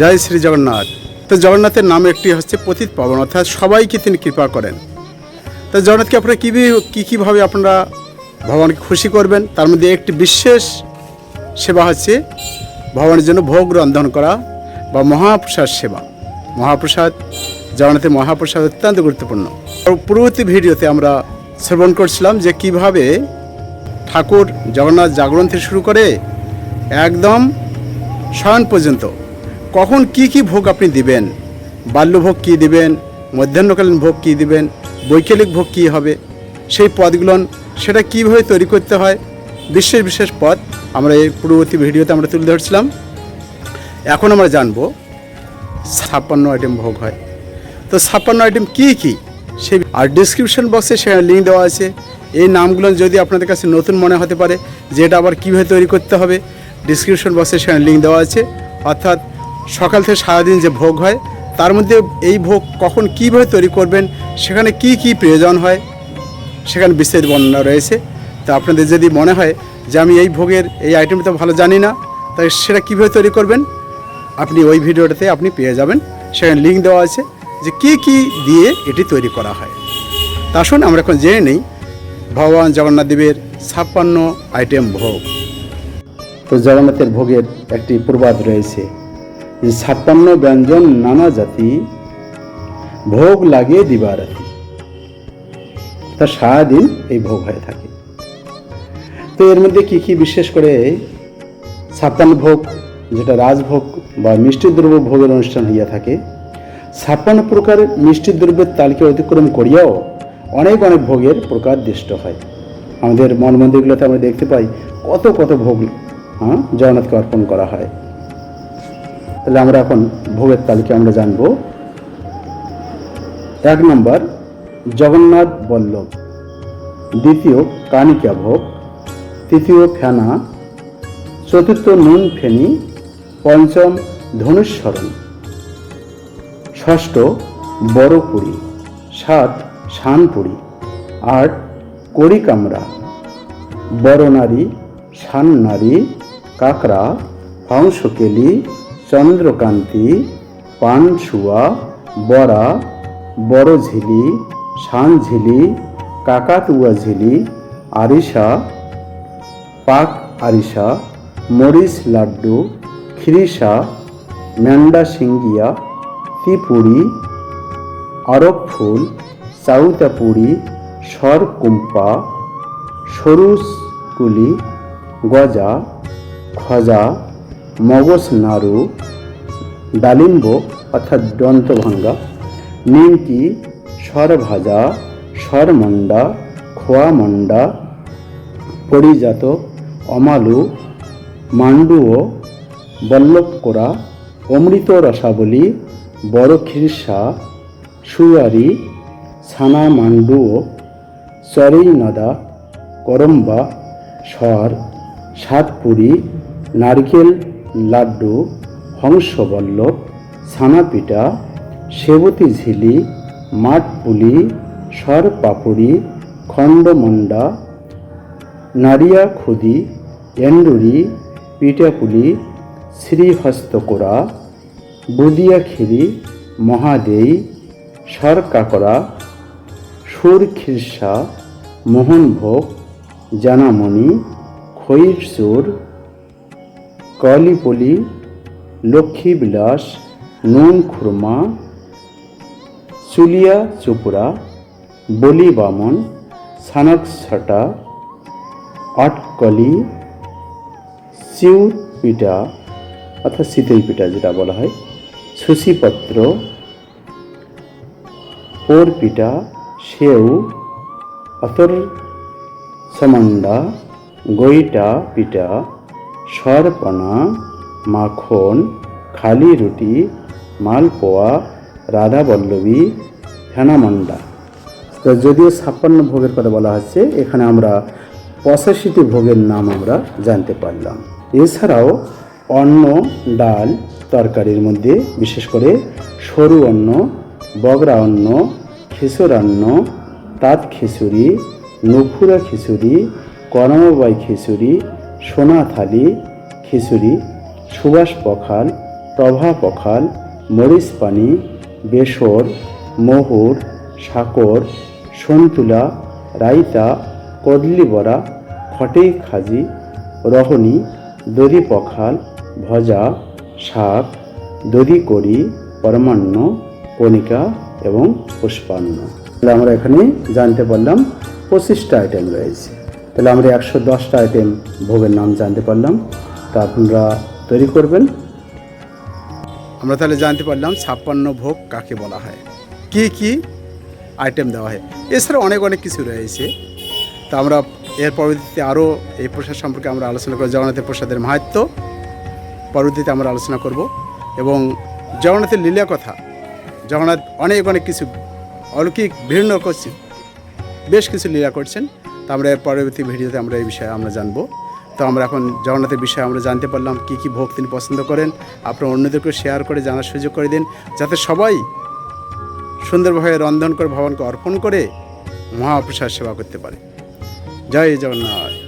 জয় শ্রী জগন্নাথ। তো জগন্নাথের নাম একটি হচ্ছে পতিত পাবন, অর্থাৎ সবাইকে তিনি কৃপা করেন। তো জগন্নাথকে আপনারা কী কী কীভাবে আপনারা ভগবানকে খুশি করবেন? তার মধ্যে একটি বিশেষ সেবা হচ্ছে ভগবানের জন্য ভোগ রন্ধন করা বা মহাপ্রসাদ সেবা। মহাপ্রসাদ, জগন্নাথের মহাপ্রসাদ অত্যন্ত গুরুত্বপূর্ণ। পূর্ববর্তী ভিডিওতে আমরা শ্রবণ করছিলাম যে কীভাবে ঠাকুর জগন্নাথ জাগরণ থেকে শুরু করে একদম শয়ন পর্যন্ত কখন কি কি ভোগ আপনি দিবেন? বাল্যভোগ কী দিবেন? মধ্যাহ্নকালীন ভোগ কী দিবেন? বৈকালিক ভোগ কী হবে? সেই পদগুলো সেটা কীভাবে তৈরি করতে হয়? বিশেষ বিশেষ পদ আমরা এই পূর্ববর্তী ভিডিওতে আমরা তুলে ধরছিলাম। এখন আমরা জানব, ছাপ্পান্ন আইটেম ভোগ হয়। তো ছাপ্পান্ন আইটেম কী কী? সেই আর ডিসক্রিপশন বক্সে সে লিঙ্ক দেওয়া আছে। এই নামগুলো যদি আপনাদের কাছে নতুন মনে হতে পারে, যে এটা আবার কীভাবে তৈরি করতে হবে ডিসক্রিপশন বক্সে সেখানে লিঙ্ক দেওয়া আছে। অর্থাৎ সকাল থেকে সারাদিন যে ভোগ হয়, তার মধ্যে এই ভোগ কখন কীভাবে তৈরি করবেন, সেখানে কি কি প্রয়োজন হয়, সেখানে বিস্তারিত বর্ণনা রয়েছে। তো আপনাদের যদি মনে হয় যে আমি এই ভোগের এই আইটেমটা ভালো জানি না, তাই সেটা কীভাবে তৈরি করবেন, আপনি ওই ভিডিওটাতে আপনি পেয়ে যাবেন। সেখানে লিঙ্ক দেওয়া আছে যে কি কি দিয়ে এটি তৈরি করা হয়। তা আসুন, আমরা এখন জেনে নিই, ভগবান জগন্নাথ দেবের ছাপ্পান্ন আইটেম ভোগ। তো জগন্নাথের ভোগের একটি প্রবাদ রয়েছে। ছাপ্পান্ন ব্যঞ্জন নানা জাতি ভোগ লাগিয়ে দিবারাতি তা সারাদিন এই ভোগ হয়ে থাকে। তো এর মধ্যে কি কি বিশেষ করে ছাপ্পান্ন ভোগ, যেটা রাজভোগ বা মিষ্টি দ্রব্য ভোগের অনুষ্ঠান হইয়া থাকে, ছাপ্পান্ন প্রকার মিষ্টি দ্রব্যের তালিকা অতিক্রম করিয়াও অনেক অনেক ভোগের প্রকার দৃষ্ট হয়। আমাদের মন মন্দিরগুলোতে আমরা দেখতে পাই কত কত ভোগ হ্যাঁ জগন্নাথকে অর্পণ করা হয়। তাহলে আমরা এখন ভোগের তালিকা আমরা জানব। এক নম্বর, জগন্নাথ বল্লভ। দ্বিতীয়, কানিকা ভোগ। তৃতীয় ফেনা চতুর্থ, নুন ফেনি। পঞ্চম ধনুস্মরণ ষষ্ঠ, বড় পুরী। সাত শানপুরি আট, কড়ি কামরা। বড় নারী, শান নারী। কাকরা হংসকেলি চন্দ্রকান্তি, পানসুয়া বড়া বড় ঝিলি শান ঝিলি কাকাতুয়া ঝিলি আরিসা, পাক আরিসা, মরিচ লাড্ডু, খিরিসা, ম্যান্ডা সিঙ্গিয়া ত্রিপুরি আরব ফুল, চাউতাপুরি, সরকুম্পা সরুসকুলি গজা, খজা, মগজ নাড়ু ডালিম্ব অর্থাৎ দন্তভাঙ্গা। নিমকি, সরভাজা, সরমন্ডা খোয়া মন্ডা পরিজাত, অমালু, মান্ডুও, বল্লভকোড়া, অমৃত রসাবলী বড় খিরসা সুয়ারি ছানা মান্ডুও চরেই নদা করম্বা স্বর সাতপুরি, নারকেল, লাড্ডু হংসবল্লভ ছানাপিঠা সেবতী ঝিলি, মাঠপুলি সর পাপুড়ি খণ্ডমন্ডা নারিয়া খুদি এন্ডুরি পিঠাপুলি, শ্রীহস্তকোড়া বুদিয়া খিরি মহাদেই সর কাকড়া সুর খিরসা মোহনভোগ, জানামণি খৈর সুর কলিপলি লক্ষ্মীবিলাস নুন খুরমা, চুলিয়া চুপড়া, বলি বামন, সানক ছটা, আটকলি চিউর পিঠা, অর্থাৎ শীতল পিঠা যেটা বলা হয়, সুশিপত্র পোর পিঠা, সেউ, অতর সমন্ডা গইটা পিঠা, সরপনা মাখন, খালি রুটি, মালপোয়া রাধা বল্লভী ফেনামন্ডা তো যদিও ছাপ্পান্ন ভোগের কথা বলা হচ্ছে, এখানে আমরা পঁচাশিটি ভোগের নাম আমরা জানতে পারলাম। এছাড়াও অন্ন, ডাল তরকারির মধ্যে বিশেষ করে সরু অন্ন, বগরা অন্ন খেসরান্ন তাঁত খিচুড়ি নফুরা খিচুড়ি করমবাই খিচুড়ি সোনা থালি খিচুড়ি সুবাস পখাল, প্রভা পখাল মরিচ পানি, বেসর, মহুর সাকর সন্তুলা, রাইতা, কদলি বড়া, খটেই খাজি, রহনি দরি পখাল, ভজা, শাক দরি করি পরমান্ন, কণিকা এবং পুষ্পান্ন। তাহলে আমরা এখানে জানতে পারলাম পঁচিশটা আইটেম রয়েছে। তাহলে আমরা একশো দশটা আইটেম ভোগের নাম জানতে পারলাম। তা আপনারা তৈরি করবেন। আমরা তাহলে জানতে পারলাম ছাপ্পান্ন ভোগ কাকে বলা হয়। কি কি আইটেম দেওয়া হয়। এছাড়া অনেক অনেক কিছু রয়েছে। তা আমরা এর পরবর্তীতে আরও এই প্রসাদ সম্পর্কে আমরা আলোচনা করব। জগন্নাথের প্রসাদের মাহাত্ম পরবর্তীতে আমরা আলোচনা করব। এবং জগন্নাথের লীলা কথা। জগন্নাথ অনেক অনেক কিছু অলৌকিক, ভিন্ন করছে বেশ কিছু লীলা করছেন। তা আমরা এর পরবর্তী ভিডিওতে আমরা এই বিষয়ে আমরা জানব। তো আমরা এখন জগন্নাথের বিষয়ে আমরা জানতে পারলাম কি কি ভোগ তিনি পছন্দ করেন। আপনারা অন্যদেরকে শেয়ার করে জানার সুযোগ করে দিন। যাতে সবাই সুন্দরভাবে রন্ধন করে ভগবানকে অর্পণ করে মহাপ্রসাদ সেবা করতে পারে। জয় জগন্নাথ।